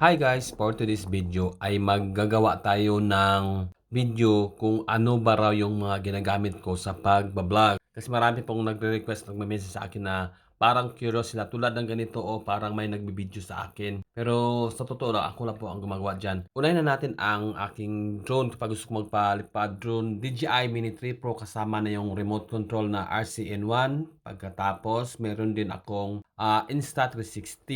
Hi guys, for today's video ay maggagawa tayo ng video kung ano ba raw yung mga ginagamit ko sa pagbablog. Kasi marami pong nagre-request, nagme-message sa akin na parang curious sila tulad ng ganito o parang may nagbibideo sa akin. Pero sa totoo lang, ako lang po ang gumagawa dyan. Unahin na natin ang aking drone kapag gusto ko magpalipad drone DJI Mini 3 Pro kasama na yung remote control na RCN1. Pagkatapos, meron din akong ah, Insta360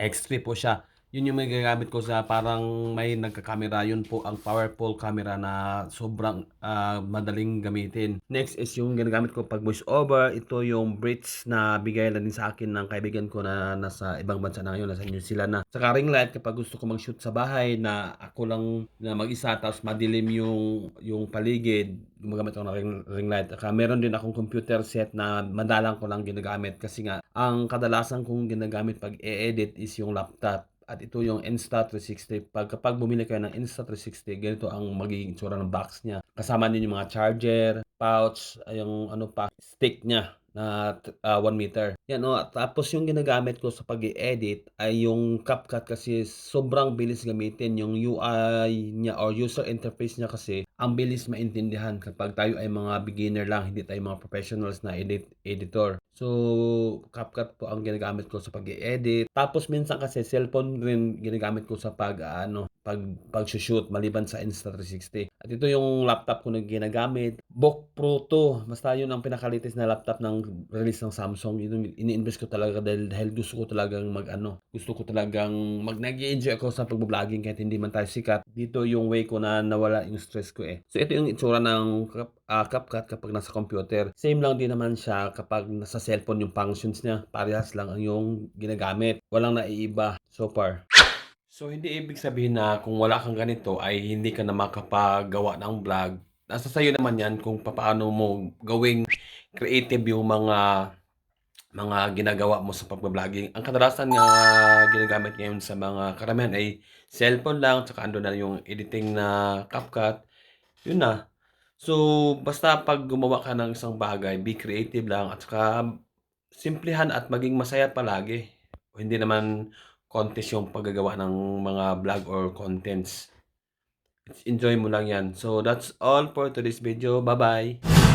X3 po siya yun yung may gagamit ko sa parang may nagka-camera. Yun po ang powerful camera na sobrang ah, madaling gamitin. Next is yung ginagamit ko pag voice over. Ito yung bridge na bigay lang din sa akin ng kaibigan ko na nasa ibang bansa na ngayon. Nasa New Zealand na. Sa ring light kapag gusto ko mag-shoot sa bahay na ako lang na mag-isa tapos madilim yung, yung paligid gumagamit ako ng ring, ring light. Saka meron din akong computer set na madalang ko lang ginagamit kasi nga ang kadalasan kong ginagamit pag e-edit is yung laptop at ito yung Insta360. Pag kapag bumili kayo ng Insta360, ganito ang magiging itsura ng box niya. Kasama din yung mga charger, pouch, yung ano pa, stick niya na 1 meter. Yan o. Tapos yung ginagamit ko sa pag edit ay yung CapCut kasi sobrang bilis gamitin. Yung UI niya or user interface niya kasi ang bilis maintindihan kapag tayo ay mga beginner lang, hindi tayo mga professionals na edit editor. So, CapCut po ang ginagamit ko sa pag-edit. Tapos minsan kasi cellphone rin ginagamit ko sa pag ano, pag pag-shoot maliban sa Insta360. At ito yung laptop ko na ginagamit. Book Pro 2. Basta yun ang pinaka-latest na laptop ng release ng Samsung. Yun yung ini-invest ko talaga dahil, dahil gusto ko talagang mag ano, gusto ko talagang mag nag-enjoy ako sa pag-vlogging kahit hindi man tayo sikat. Dito yung way ko na nawala yung stress ko eh. So ito yung itsura ng ah, CapCut kapag nasa computer. Same lang din naman siya kapag nasa cellphone yung functions niya. Parehas lang ang yung ginagamit. Walang naiiba so far. So, hindi ibig sabihin na kung wala kang ganito ay hindi ka na makapagawa ng vlog. Nasa sayo naman yan kung paano mo gawing creative yung mga mga ginagawa mo sa pag-vlogging. Ang kadalasan nga ginagamit ngayon sa mga karamihan ay cellphone lang, tsaka ando na yung editing na CapCut. Yun na. So, basta pag gumawa ka ng isang bagay, be creative lang at saka simplihan at maging masaya palagi. Hindi naman contest yung paggagawa ng mga vlog or contents. Enjoy mo lang yan. So, that's all for today's video. Bye-bye!